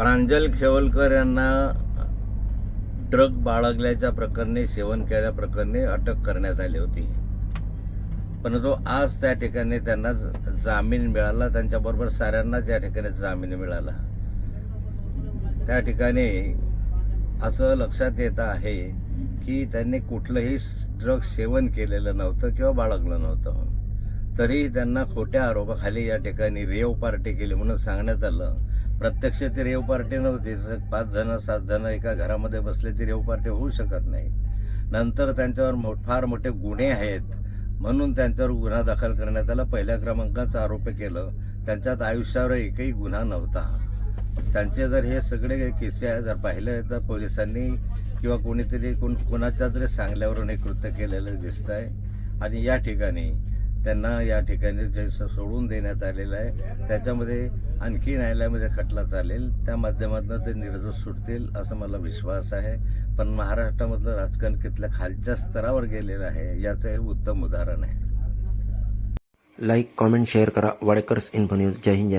प्रांजल खेवलकर यांना ड्रग बाळगल्याच्या प्रकरणी सेवन केल्या प्रकरणी अटक करण्यात आली होती. परंतु आज त्या ठिकाणी त्यांना जामीन मिळाला. त्यांच्याबरोबर साऱ्यांना त्या ठिकाणी जामीन मिळाला. त्या ठिकाणी असं लक्षात येत आहे की त्यांनी कुठलंही ड्रग सेवन केलेलं नव्हतं किंवा बाळगलं नव्हतं. तरीही त्यांना खोट्या आरोपाखाली या ठिकाणी रेव पार्टी केली म्हणून सांगण्यात आलं. प्रत्यक्ष ते रेव पार्टी नव्हती. पाच जण सात जण एका घरामध्ये बसले ती रेव पार्टी होऊ शकत नाही. नंतर त्यांच्यावर मो- फार मोठे गुन्हे आहेत. म्हणून त्यांच्यावर गुन्हा दाखल करण्यात आला. पहिल्या क्रमांकाचं आरोप केलं. त्यांच्यात आयुष्यावर एकही गुन्हा नव्हता. त्यांचे जर हे सगळे किस्से आहे जर पाहिले तर पोलिसांनी किंवा कोणीतरी कोण कोणाच्या तरी सांगल्यावरून हे कृत्य केलेलं दिसत आहे आणि या ठिकाणी त्यांना या ठिकाणी जे सोडून देण्यात आलेलं आहे त्याच्यामध्ये आणखी न्यायालयामध्ये खटला चालेल. त्या माध्यमातून ते निर्दोष सुटतील असं मला विश्वास आहे. पण महाराष्ट्रामधलं राजकारण कितल्या खालच्या स्तरावर गेलेलं आहे याचं हे उत्तम उदाहरण आहे. लाईक कॉमेंट शेअर करा. वाडेकर्स इन्फो न्यूज जय हिंद जय